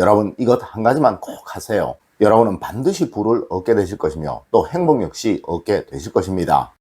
여러분 이것 한 가지만 꼭 하세요. 여러분은 반드시 부를 얻게 되실 것이며 또 행복 역시 얻게 되실 것입니다.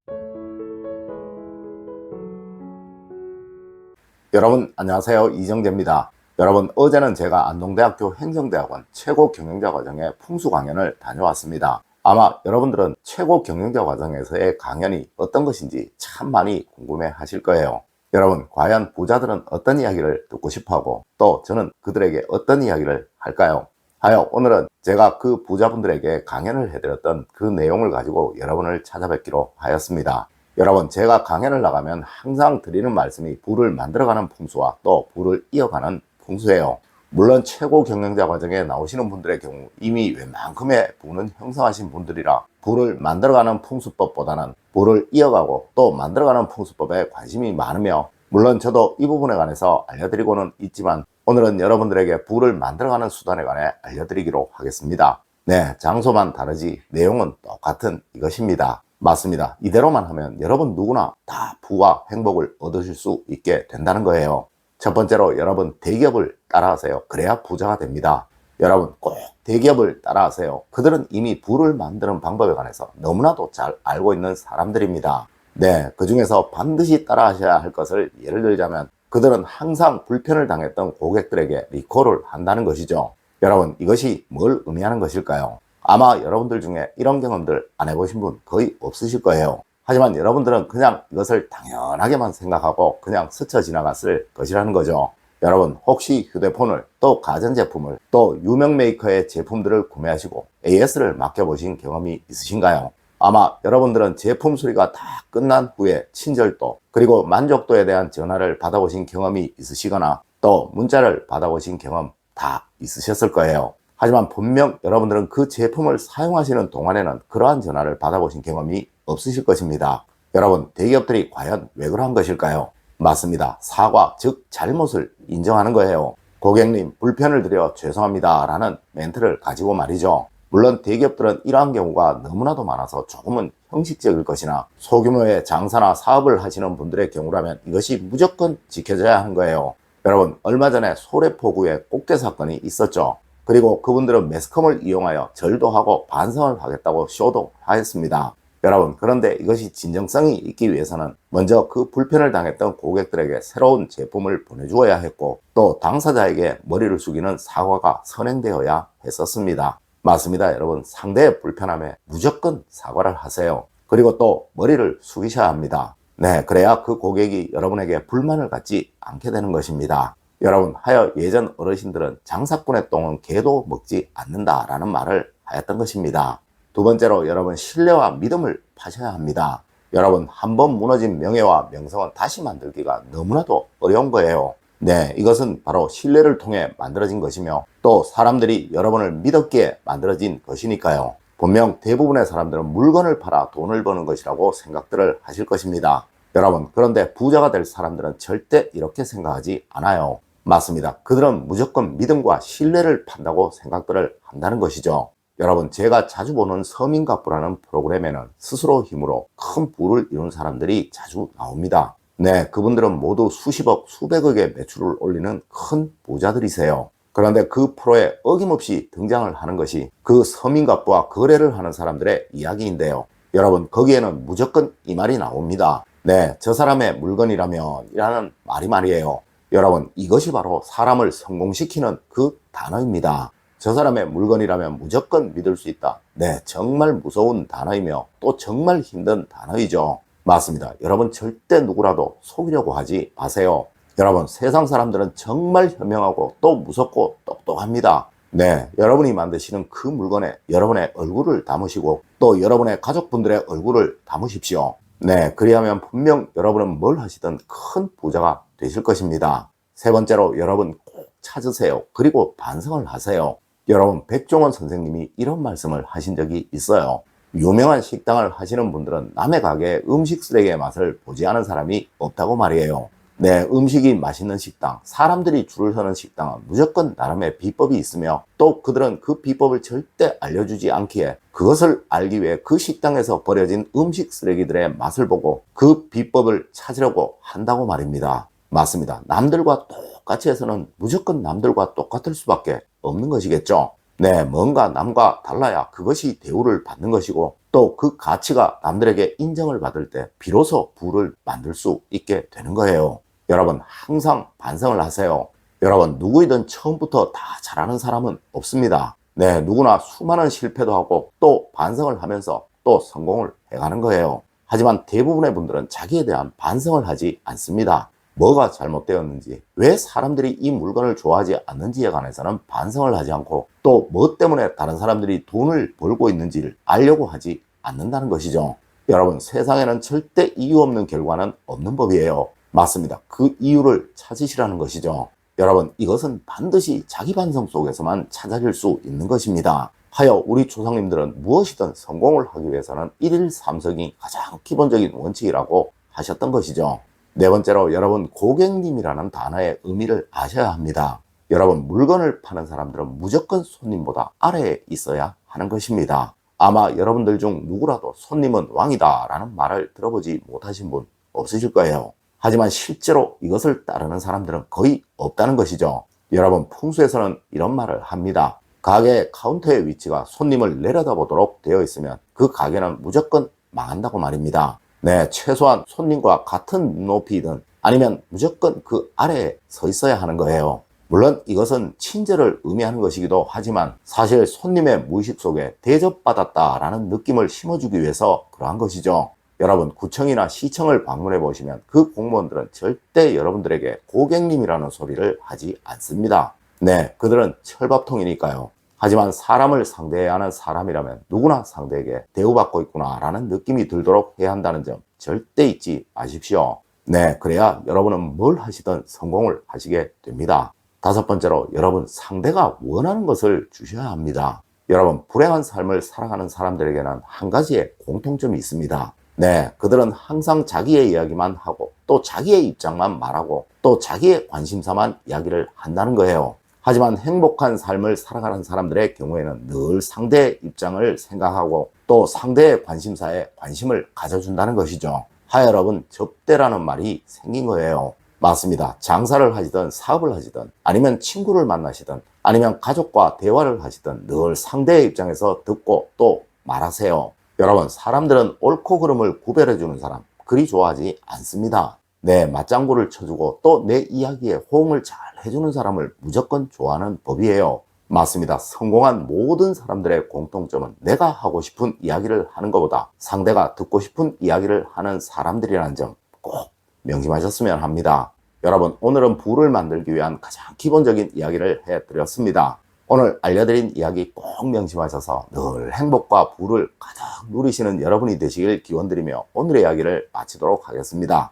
여러분 안녕하세요 이정재입니다. 여러분 어제는 제가 안동대학교 행정대학원 최고 경영자 과정의 풍수 강연을 다녀왔습니다. 아마 여러분들은 최고 경영자 과정에서의 강연이 어떤 것인지 참 많이 궁금해 하실 거예요. 여러분 과연 부자들은 어떤 이야기를 듣고 싶어 하고 또 저는 그들에게 어떤 이야기를 할까요? 하여 오늘은 제가 그 부자분들에게 강연을 해드렸던 그 내용을 가지고 여러분을 찾아뵙기로 하였습니다. 여러분 제가 강연을 나가면 항상 드리는 말씀이 부를 만들어가는 풍수와 또 부를 이어가는 풍수예요. 물론 최고 경영자 과정에 나오시는 분들의 경우 이미 웬만큼의 부는 형성하신 분들이라 부를 만들어가는 풍수법보다는 부를 이어가고 또 만들어가는 풍수법에 관심이 많으며 물론 저도 이 부분에 관해서 알려드리고는 있지만 오늘은 여러분들에게 부를 만들어가는 수단에 관해 알려드리기로 하겠습니다. 네, 장소만 다르지 내용은 똑같은 이것입니다. 맞습니다. 이대로만 하면 여러분 누구나 다 부와 행복을 얻으실 수 있게 된다는 거예요. 첫 번째로 여러분 대기업을 따라하세요. 그래야 부자가 됩니다. 여러분 꼭 대기업을 따라하세요. 그들은 이미 부를 만드는 방법에 관해서 너무나도 잘 알고 있는 사람들입니다. 네, 그 중에서 반드시 따라하셔야 할 것을 예를 들자면 그들은 항상 불편을 당했던 고객들에게 리콜을 한다는 것이죠. 여러분 이것이 뭘 의미하는 것일까요? 아마 여러분들 중에 이런 경험들 안 해보신 분 거의 없으실 거예요. 하지만 여러분들은 그냥 이것을 당연하게만 생각하고 그냥 스쳐 지나갔을 것이라는 거죠. 여러분 혹시 휴대폰을 또 가전제품을 또 유명 메이커의 제품들을 구매하시고 AS를 맡겨보신 경험이 있으신가요? 아마 여러분들은 제품 수리가 다 끝난 후에 친절도 그리고 만족도에 대한 전화를 받아보신 경험이 있으시거나 또 문자를 받아보신 경험 다 있으셨을 거예요. 하지만 분명 여러분들은 그 제품을 사용하시는 동안에는 그러한 전화를 받아보신 경험이 없으실 것입니다. 여러분, 대기업들이 과연 왜 그러한 것일까요? 맞습니다. 사과, 즉 잘못을 인정하는 거예요. 고객님, 불편을 드려 죄송합니다. 라는 멘트를 가지고 말이죠. 물론 대기업들은 이러한 경우가 너무나도 많아서 조금은 형식적일 것이나 소규모의 장사나 사업을 하시는 분들의 경우라면 이것이 무조건 지켜져야 하는 거예요. 여러분, 얼마 전에 소래포구에 꽃게 사건이 있었죠. 그리고 그분들은 매스컴을 이용하여 절도 하고 반성을 하겠다고 쇼도 하였습니다. 여러분, 그런데 이것이 진정성이 있기 위해서는 먼저 그 불편을 당했던 고객들에게 새로운 제품을 보내주어야 했고 또 당사자에게 머리를 숙이는 사과가 선행되어야 했었습니다. 맞습니다, 여러분. 상대의 불편함에 무조건 사과를 하세요. 그리고 또 머리를 숙이셔야 합니다. 네, 그래야 그 고객이 여러분에게 불만을 갖지 않게 되는 것입니다. 여러분, 하여 예전 어르신들은 장사꾼의 똥은 개도 먹지 않는다라는 말을 하였던 것입니다. 두 번째로 여러분, 신뢰와 믿음을 파셔야 합니다. 여러분, 한 번 무너진 명예와 명성은 다시 만들기가 너무나도 어려운 거예요. 네, 이것은 바로 신뢰를 통해 만들어진 것이며 또 사람들이 여러분을 믿었기에 만들어진 것이니까요. 분명 대부분의 사람들은 물건을 팔아 돈을 버는 것이라고 생각들을 하실 것입니다. 여러분, 그런데 부자가 될 사람들은 절대 이렇게 생각하지 않아요. 맞습니다. 그들은 무조건 믿음과 신뢰를 판다고 생각들을 한다는 것이죠. 여러분, 제가 자주 보는 서민갑부라는 프로그램에는 스스로 힘으로 큰 부를 이룬 사람들이 자주 나옵니다. 네, 그분들은 모두 수십억, 수백억의 매출을 올리는 큰 부자들이세요. 그런데 그 프로에 어김없이 등장을 하는 것이 그 서민갑부와 거래를 하는 사람들의 이야기인데요. 여러분, 거기에는 무조건 이 말이 나옵니다. 네, 저 사람의 물건이라면 이라는 말이 말이에요. 여러분, 이것이 바로 사람을 성공시키는 그 단어입니다. 저 사람의 물건이라면 무조건 믿을 수 있다. 네, 정말 무서운 단어이며 또 정말 힘든 단어이죠. 맞습니다. 여러분 절대 누구라도 속이려고 하지 마세요. 여러분 세상 사람들은 정말 현명하고 또 무섭고 똑똑합니다. 네, 여러분이 만드시는 그 물건에 여러분의 얼굴을 담으시고 또 여러분의 가족분들의 얼굴을 담으십시오. 네, 그리하면 분명 여러분은 뭘 하시든 큰 부자가 되실 것입니다. 세 번째로 여러분 꼭 찾으세요. 그리고 반성을 하세요. 여러분 백종원 선생님이 이런 말씀을 하신 적이 있어요. 유명한 식당을 하시는 분들은 남의 가게의 음식 쓰레기의 맛을 보지 않은 사람이 없다고 말이에요. 네, 음식이 맛있는 식당, 사람들이 줄을 서는 식당은 무조건 나름의 비법이 있으며 또 그들은 그 비법을 절대 알려주지 않기에 그것을 알기 위해 그 식당에서 버려진 음식 쓰레기들의 맛을 보고 그 비법을 찾으려고 한다고 말입니다. 맞습니다. 남들과 똑같이 해서는 무조건 남들과 똑같을 수밖에 없는 것이겠죠. 네, 뭔가 남과 달라야 그것이 대우를 받는 것이고 또 그 가치가 남들에게 인정을 받을 때 비로소 부를 만들 수 있게 되는 거예요. 여러분 항상 반성을 하세요. 여러분 누구이든 처음부터 다 잘하는 사람은 없습니다. 네, 누구나 수많은 실패도 하고 또 반성을 하면서 또 성공을 해가는 거예요. 하지만 대부분의 분들은 자기에 대한 반성을 하지 않습니다. 뭐가 잘못되었는지, 왜 사람들이 이 물건을 좋아하지 않는지에 관해서는 반성을 하지 않고 또 뭐 때문에 다른 사람들이 돈을 벌고 있는지를 알려고 하지 않는다는 것이죠. 여러분, 세상에는 절대 이유 없는 결과는 없는 법이에요. 맞습니다. 그 이유를 찾으시라는 것이죠. 여러분, 이것은 반드시 자기 반성 속에서만 찾아질 수 있는 것입니다. 하여 우리 조상님들은 무엇이든 성공을 하기 위해서는 일일 삼성이 가장 기본적인 원칙이라고 하셨던 것이죠. 네 번째로 여러분 고객님이라는 단어의 의미를 아셔야 합니다. 여러분 물건을 파는 사람들은 무조건 손님보다 아래에 있어야 하는 것입니다. 아마 여러분들 중 누구라도 손님은 왕이다 라는 말을 들어보지 못하신 분 없으실 거예요. 하지만 실제로 이것을 따르는 사람들은 거의 없다는 것이죠. 여러분 풍수에서는 이런 말을 합니다. 가게 카운터의 위치가 손님을 내려다보도록 되어 있으면 그 가게는 무조건 망한다고 말입니다. 네, 최소한 손님과 같은 높이든 아니면 무조건 그 아래에 서 있어야 하는 거예요. 물론 이것은 친절을 의미하는 것이기도 하지만 사실 손님의 무의식 속에 대접받았다라는 느낌을 심어주기 위해서 그러한 것이죠. 여러분 구청이나 시청을 방문해 보시면 그 공무원들은 절대 여러분들에게 고객님이라는 소리를 하지 않습니다. 네, 그들은 철밥통이니까요. 하지만 사람을 상대해야 하는 사람이라면 누구나 상대에게 대우받고 있구나라는 느낌이 들도록 해야 한다는 점 절대 잊지 마십시오. 네, 그래야 여러분은 뭘 하시든 성공을 하시게 됩니다. 다섯 번째로 여러분 상대가 원하는 것을 주셔야 합니다. 여러분 불행한 삶을 살아가는 사람들에게는 한 가지의 공통점이 있습니다. 네, 그들은 항상 자기의 이야기만 하고 또 자기의 입장만 말하고 또 자기의 관심사만 이야기를 한다는 거예요. 하지만 행복한 삶을 살아가는 사람들의 경우에는 늘 상대의 입장을 생각하고 또 상대의 관심사에 관심을 가져준다는 것이죠. 하여 여러분, 접대라는 말이 생긴 거예요. 맞습니다. 장사를 하시든 사업을 하시든 아니면 친구를 만나시든 아니면 가족과 대화를 하시든 늘 상대의 입장에서 듣고 또 말하세요. 여러분, 사람들은 옳고 그름을 구별해주는 사람 그리 좋아하지 않습니다. 내 맞장구를 쳐주고 또 내 이야기에 호응을 잘 해주는 사람을 무조건 좋아하는 법이에요. 맞습니다. 성공한 모든 사람들의 공통점은 내가 하고 싶은 이야기를 하는 것보다 상대가 듣고 싶은 이야기를 하는 사람들이라는 점 꼭 명심하셨으면 합니다. 여러분, 오늘은 부를 만들기 위한 가장 기본적인 이야기를 해드렸습니다. 오늘 알려드린 이야기 꼭 명심하셔서 늘 행복과 부를 가득 누리시는 여러분이 되시길 기원드리며 오늘의 이야기를 마치도록 하겠습니다.